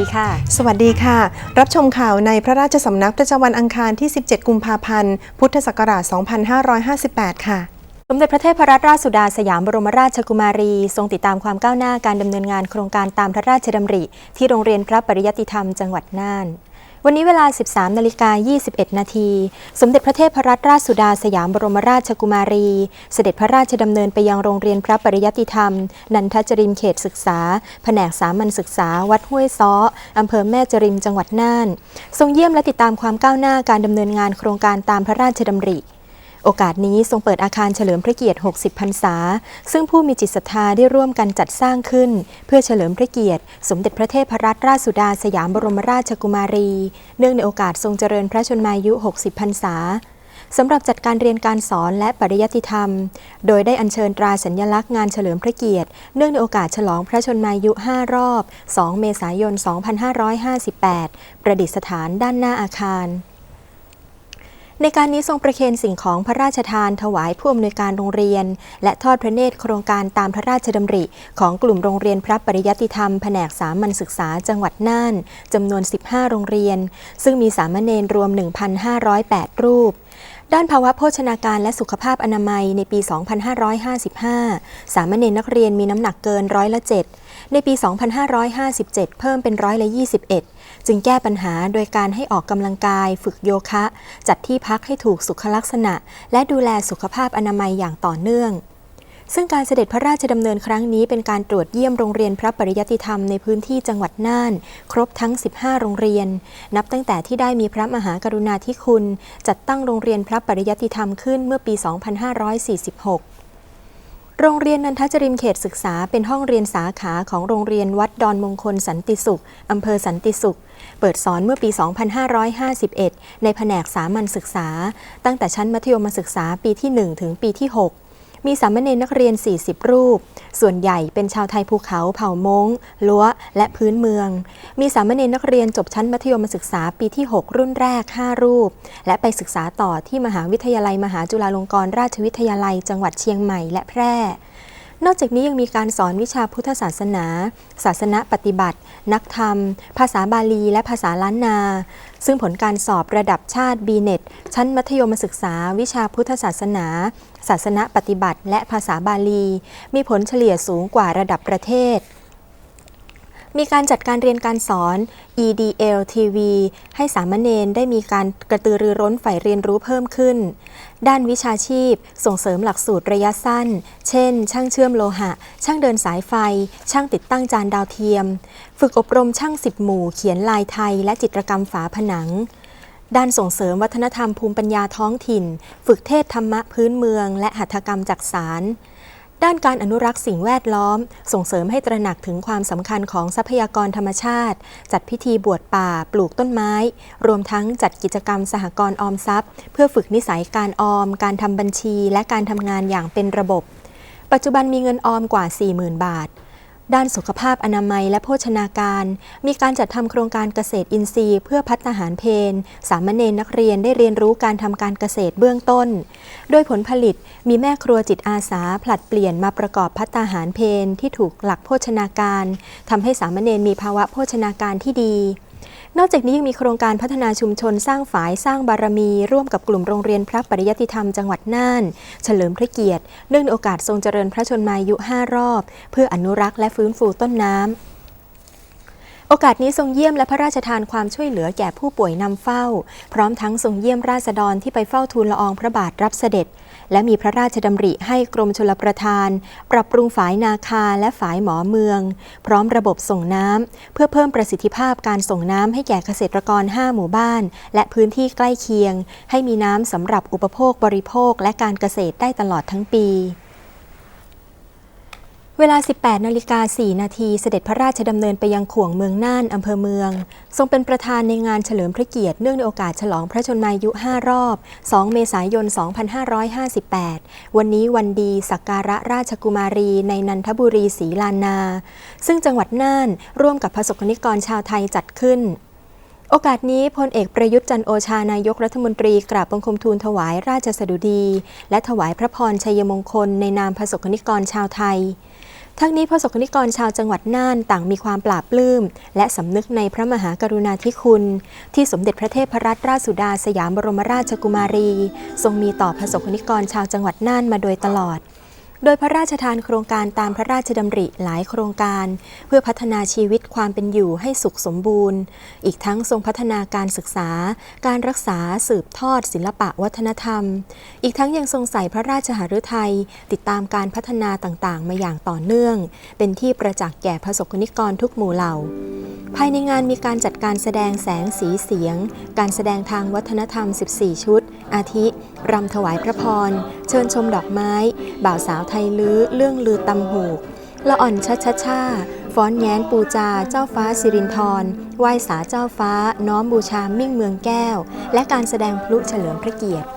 ดีค่ะ สวัสดีค่ะ รับชมข่าวในพระราชสำนักประจำวันอังคารที่ 17 กุมภาพันธ์ พุทธศักราช 2558 ค่ะสมเด็จพระเทพรัตนราชสุดาสยามบรมราชกุมารี ทรงติดตามความก้าวหน้าการดำเนินงานโครงการตามพระราชดำริ ที่โรงเรียนพระปริยติธรรมจังหวัดน่าน วันนี้เวลา 13นาฬิกา21 นาทีสมเด็จพระเทพรัตนราชสุดาสยามบรมราชกุมารี เสด็จพระราชดำเนินไปยังโรงเรียนพระปริยติธรรม นันทจริมเขตศึกษา แผนกสามัญศึกษา วัดห้วยซ้ออำเภอแม่จริมจังหวัดน่าน ทรงเยี่ยมและติดตามความก้าวหน้าการดำเนินงานโครงการตามพระราชดำริ โอกาสนี้ทรงเปิดอาคารเฉลิมพระเกียรติ 60 พรรษา ซึ่งผู้มีจิตศรัทธาได้ร่วมกันจัดสร้างขึ้น เพื่อเฉลิมพระเกียรติ สมเด็จพระเทพรัตนราชสุดาสยามบรมราชกุมารี เนื่องในโอกาสทรงเจริญพระชนมายุ 60 พรรษาสำหรับจัดการเรียนการสอนและปริยัติธรรม โดยได้อัญเชิญตราสัญลักษณ์งานเฉลิมพระเกียรติ เนื่องในโอกาสฉลองพระชนมายุ 5 รอบ 2 เมษายน 2558 ประดิษฐานด้านหน้าอาคาร ในการนี้ทรงประเคนสิ่งของพระราชทานถวายผู้อำนวยการโรงเรียน และทอดพระเนตรโครงการตามพระราชดำริ ของกลุ่มโรงเรียนพระปริยติธรรมแผนกสามัญศึกษาจังหวัดน่านจำนวน 15 โรงเรียน ซึ่งมีสามเณรรวม 1,508 รูป ด้านภาวะโภชนาการและสุขภาพอนามัยในปี 2555 สามเณรนักเรียนมีน้ำหนักเกินร้อยละ 7 ในปี 2557 เพิ่มเป็นร้อยละ 21 จึงแก้ปัญหาโดยการให้ออกกำลังกาย ฝึกโยคะ จัดที่พักให้ถูกสุขลักษณะ และดูแลสุขภาพอนามัยอย่างต่อเนื่อง ซึ่งการเสด็จพระราชดำเนินครั้งนี้เป็นการตรวจเยี่ยมโรงเรียนพระปริยติธรรมในพื้นที่จังหวัดน่าน ครบทั้ง 15 โรงเรียน นับตั้งแต่ที่ได้มีพระมหากรุณาธิคุณ จัดตั้งโรงเรียนพระปริยติธรรมขึ้นเมื่อปี 2546โรงเรียนนันทจริมเขตศึกษาเป็นห้องเรียนสาขาของโรงเรียนวัดดอนมงคลสันติสุข อำเภอสันติสุข เปิดสอนเมื่อปี 2551 ในแผนกสามัญศึกษา ตั้งแต่ชั้นมัธยมศึกษาปีที่ 1 ถึงปีที่ 6 มีสามเณรนักเรียน 40 รูป ส่วนใหญ่เป็นชาวไทยภูเขาเผ่ามงล้วและพื้นเมือง มีสามเณรนักเรียนจบชั้นมัธยมศึกษาปีที่ 6 รุ่นแรก 5 รูป และไปศึกษาต่อที่มหาวิทยาลัยมหาจุฬาลงกรณราชวิทยาลัยจังหวัดเชียงใหม่และแพร่ นอกจากนี้ยังมีการสอนวิชาพุทธศาสนา ศาสนาปฏิบัติ นักธรรม ภาษาบาลี และภาษาล้านนา ซึ่งผลการสอบระดับชาติบีเน็ตชั้นมัธยมศึกษา วิชาพุทธศาสนา ศาสนาปฏิบัติ และภาษาบาลี มีผลเฉลี่ยสูงกว่าระดับประเทศ มีการจัดการเรียนการสอน EDL TV ให้สามเณรได้มีการกระตือรือร้นใฝ่เรียนรู้เพิ่มขึ้น ด้านวิชาชีพ ส่งเสริมหลักสูตรระยะสั้น เช่น ช่างเชื่อมโลหะ ช่างเดินสายไฟ ช่างติดตั้งจานดาวเทียม ฝึกอบรมช่างสิบหมู่ เขียนลายไทย และจิตรกรรมฝาผนังด้านส่งเสริมวัฒนธรรมภูมิปัญญาท้องถิ่น ฝึกเทศธรรมะพื้นเมือง และหัตถกรรมจักสาร ด้านการอนุรักษ์สิ่งแวดล้อม ส่งเสริมให้ตระหนักถึงความสำคัญของทรัพยากรธรรมชาติ จัดพิธีบวชป่า ปลูกต้นไม้ รวมทั้งจัดกิจกรรมสหกรณ์ออมทรัพย์ เพื่อฝึกนิสัยการออม การทำบัญชี และการทำงานอย่างเป็นระบบ ปัจจุบันมีเงินออมกว่า 40,000 บาท ด้านสุขภาพอนามัยและโภชนาการ มีการจัดทำโครงการเกษตรอินทรีย์ เพื่อพัฒนาหารเพนสามเณรนักเรียนได้เรียนรู้การทำการเกษตรเบื้องต้น โดยผลผลิตมีแม่ครัวจิตอาสาผลัดเปลี่ยนมาประกอบพัฒนาหารเพนที่ถูกหลักโภชนาการทำให้สามเณรมีภาวะโภชนาการที่ดี นอกจากนี้ยังมีโครงการพัฒนาชุมชนสร้างฝายสร้างบารมี ร่วมกับกลุ่มโรงเรียนพระปริยติธรรมจังหวัดน่าน เฉลิมพระเกียรติ เนื่องในโอกาสทรงเจริญพระชนมายุ 5 รอบ เพื่ออนุรักษ์และฟื้นฟูต้นน้ำ โอกาสนี้ทรงเยี่ยมและพระราชทานความช่วยเหลือแก่ผู้ป่วยนำเฝ้า พร้อมทั้งทรงเยี่ยมราษฎรที่ไปเฝ้าทูลละอองพระบาทรับเสด็จ และมีพระราชดำริให้กรมชลประทาน ปรับปรุงฝายนาคาและฝายหมอเมือง พร้อมระบบส่งน้ำเพื่อเพิ่มประสิทธิภาพการส่งน้ำให้แก่เกษตรกร 5 หมู่บ้าน และพื้นที่ใกล้เคียง ให้มีน้ำสำหรับอุปโภคบริโภคและการเกษตรได้ตลอดทั้งปี เวลา 18 นาฬิกา 4 นาทีเสด็จพระราชดำเนินไปยังขวงเมืองน่านอำเภอเมือง ทรงเป็นประธานในงานเฉลิมพระเกียรติเนื่องในโอกาสฉลองพระชนมายุ 5 รอบ 2 เมษายน 2558 วันนี้วันดีสักการะราชกุมารีในนันทบุรีศรีลานา ซึ่งจังหวัดน่านร่วมกับพระสกนิกรชาวไทยจัดขึ้นโอกาสนี้พลเอกประยุทธ์จันโอชานายกรัฐมนตรีกราบบังคมทูลถวายราชสดุดี และถวายพระพรชัยมงคลในนามพระสกนิกรชาวไทย ทั้งนี้พระสกนิกรชาวจังหวัดน่านต่างมีความปลาบปลื้ม และสำนึกในพระมหากรุณาธิคุณ ที่สมเด็จพระเทพรัตนราชสุดาสยามบรมราชกุมารี ทรงมีต่อพระสกนิกรชาวจังหวัดน่านมาโดยตลอด โดยพระราชทานโครงการตามพระราชดำริหลายโครงการ เพื่อพัฒนาชีวิตความเป็นอยู่ให้สุขสมบูรณ์ อีกทั้งทรงพัฒนาการศึกษา การรักษาสืบทอดศิลปะวัฒนธรรม อีกทั้งยังทรงใส่พระราชหฤทัยติดตามการพัฒนาต่างๆ มาอย่างต่อเนื่อง เป็นที่ประจักษ์แก่พระสกนิกรทุกหมู่เหล่า ภายในงานมีการจัดการแสดงแสงสีเสียง การแสดงทางวัฒนธรรม 14 ชุด อาทิ รำถวายพระพร เชิญชมดอกไม้ บ่าวสาวไทยลื้อ เรื่องลือตำหูกละอ่อนชัชชาฟ้อนแย้นปูจา เจ้าฟ้าสิรินทรไหว้สาเจ้าฟ้า น้อมบูชามิ่งเมืองแก้ว และการแสดงพลุเฉลิมพระเกียรติ